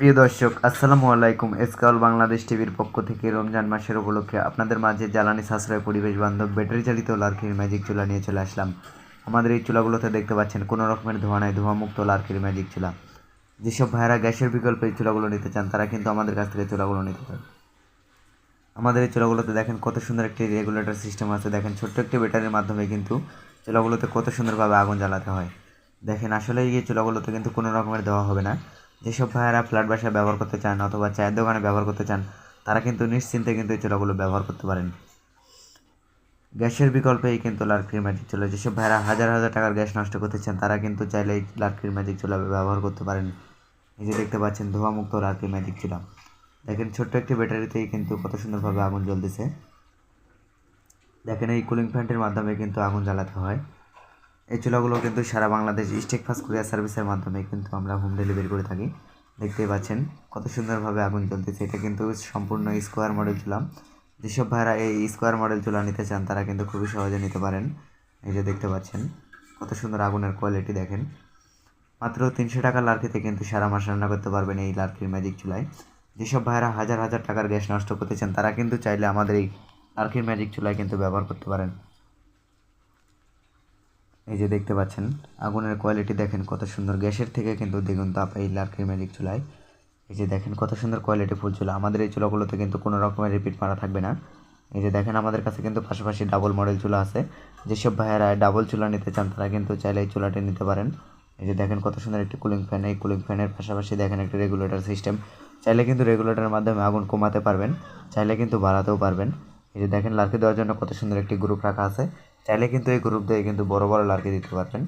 প্রিয় দর্শক, আসসালামু আলাইকুম। এসকাল বাংলাদেশ টিভির পক্ষ থেকে রমজান মাসের উপলক্ষে আপনাদের মাঝে জ্বালানি সাশ্রয় পরিবেশ বান্ধব ব্যাটারি চালিত লার্কির ম্যাজিক চুলা নিয়ে চলে আসলাম। আমাদের এই চুলাগুলোতে দেখতে পাচ্ছেন কোনো রকমের ধোঁয়া নাই ধোঁয়ামুক্ত লার্কির ম্যাজিক চুলা। যেসব ভাইয়েরা গ্যাসের বিকল্পে এই চুলাগুলো নিতে চান, তারা কিন্তু আমাদের কাছ থেকে চুলাগুলো নিতে পারেন। আমাদের এই চুলাগুলোতে দেখেন কত সুন্দর একটি রেগুলেটর সিস্টেম আছে। দেখেন ছোট্ট একটি ব্যাটারির মাধ্যমে কিন্তু চুলাগুলোতে কত সুন্দরভাবে আগুন জ্বালাতে হয়। দেখেন আসলে এই চুলাগুলোতে কিন্তু কোনো রকমের দেওয়া হবে না। যেসব ভাইয়েরা ফ্ল্যাট বাসায় ব্যবহার করতে চান অথবা চায়ের দোকানে ব্যবহার করতে চান, তারা কিন্তু নিশ্চিন্তে কিন্তু এই চুলাগুলো ব্যবহার করতে পারেন। গ্যাসের বিকল্পে এই কিন্তু লার্কির ম্যাজিক চুলা। যেসব ভাইরা হাজার হাজার টাকার গ্যাস নষ্ট করতে চান, তারা কিন্তু চাইলে এই লার্কির ম্যাজিক চুলা ব্যবহার করতে পারেন। এই যে দেখতে পাচ্ছেন, ধোঁয়ামুক্ত লার্কির ম্যাজিক চুলা। দেখেন, ছোট্ট একটি ব্যাটারিতেই কিন্তু কত সুন্দরভাবে আগুন জ্বলতেছে। দেখেন, এই কুলিং ফ্যানটির মাধ্যমে কিন্তু আগুন জ্বালাতে হয়। এই চুলাগুলো কিন্তু সারা বাংলাদেশ স্টেক ফাস্ট কুরিয়ার সার্ভিসের মাধ্যমে কিন্তু আমরা হোম ডেলিভারি করে থাকি। দেখতেই পাচ্ছেন কত সুন্দরভাবে আগুন জ্বলতেছে। এটা কিন্তু সম্পূর্ণ স্কোয়ার মডেল চুলা। যেসব ভাইরা এই স্কোয়ার মডেল চুলা নিতে চান, তারা কিন্তু খুবই সহজে নিতে পারেন। এই যে দেখতে পাচ্ছেন কত সুন্দর আগুনের কোয়ালিটি দেখেন। মাত্র তিনশো টাকার লার্কিতে কিন্তু সারা মাস রান্না করতে পারবেন এই লার্কির ম্যাজিক চুলায়। যেসব ভাইরা হাজার হাজার টাকার গ্যাস নষ্ট করতে চান, তারা কিন্তু চাইলে আমাদের এই লার্কির ম্যাজিক চুলায় কিন্তু ব্যবহার করতে পারেন। এই যে দেখতে পাচ্ছেন, আগুনের কোয়ালিটি দেখেন কত সুন্দর। গ্যাসের থেকে কিন্তু দ্বিগুণ তাপ এই লার্কির ম্যাজিক চুলায়। এই যে দেখেন কত সুন্দর কোয়ালিটি ফুল চুলা। আমাদের এই চুলাগুলোতে কিন্তু কোনো রকমের রিপিট মারা থাকবে না। এই যে দেখেন আমাদের কাছে কিন্তু পাশাপাশি ডাবল মডেল চুলা আছে। যেসব ভাইয়েরা ডাবল চুলা নিতে চান, তারা কিন্তু চাইলে এই চুলাটি নিতে পারেন। এই যে দেখেন কত সুন্দর একটি কুলিং ফ্যান এই কুলিং ফ্যানের পাশাপাশি দেখেন একটি রেগুলেটর সিস্টেম চাইলে কিন্তু রেগুলেটরের মাধ্যমে আগুন কমাতে পারবেন, চাইলে কিন্তু বাড়াতেও পারবেন। এই যে দেখেন লার্কি দেওয়ার জন্য কত সুন্দর একটি গ্রুপ রাখা আছে। চাইলে কিন্তু এই গ্রুপ দিয়ে কিন্তু বড় বড় লার্কে দিতে পারবেন।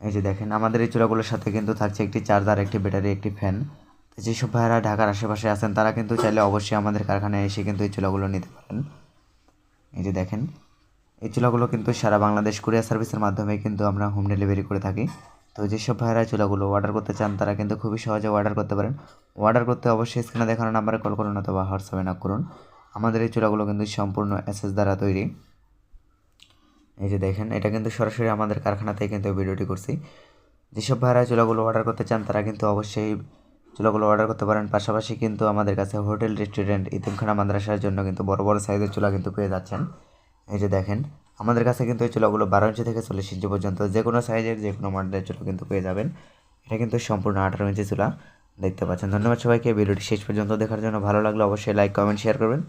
এই যে দেখেন, আমাদের এই চূড়াগুলোর সাথে কিন্তু থাকছে একটি চার্জার একটি ব্যাটারি একটি ফ্যান যেসব ভাইয়েরা ঢাকার আশেপাশে আছেন, তারা কিন্তু চাইলে অবশ্যই আমাদের কারখানায় এসে কিন্তু এই চুলাগুলো নিতে পারেন। এই যে দেখেন, এই চুলাগুলো কিন্তু সারা বাংলাদেশ কুরিয়ার সার্ভিসের মাধ্যমে কিন্তু আমরা হোম ডেলিভারি করে থাকি। তো যেসব ভাইয়েরা চুলাগুলো অর্ডার করতে চান, তারা কিন্তু খুবই সহজে অর্ডার করতে পারেন। অর্ডার করতে অবশ্যই স্ক্রিনে দেখানো নাম্বারে কল করুন অথবা হোয়াটসঅ্যাপে না করুন। আমাদের এই চুলাগুলো কিন্তু সম্পূর্ণ এসএস দ্বারা তৈরি। এই যে দেখেন, এটা কিন্তু সরাসরি আমাদের কারখানাতেই কিন্তু ভিডিওটি করছি। যেসব ভাইরা চুলাগুলো অর্ডার করতে চান, তারা কিন্তু অবশ্যই চুলাগুলো অর্ডার করতে পারেন। পাশাপাশি কিন্তু আমাদের কাছে হোটেল রেস্টুরেন্ট ইতিমখানা, মাদ্রাসার জন্য কিন্তু বড় বড় সাইজের চুলা কিন্তু পেয়ে যাচ্ছেন। এই যে দেখেন, আমাদের কাছে কিন্তু এই চুলাগুলো বারো ইঞ্চি থেকে চল্লিশ ইঞ্চি পর্যন্ত যে কোনো সাইজের যে কোনো মডেলের চুলা কিন্তু পেয়ে যাবেন। এটা কিন্তু সম্পূর্ণ আঠারো ইঞ্চি চুলা। দেখতে পাচ্ছেন। ধন্যবাদ সবাইকে। ভিডিওটি শেষ পর্যন্ত দেখার জন্য ভালো লাগলে অবশ্যই লাইক কমেন্ট শেয়ার করবেন।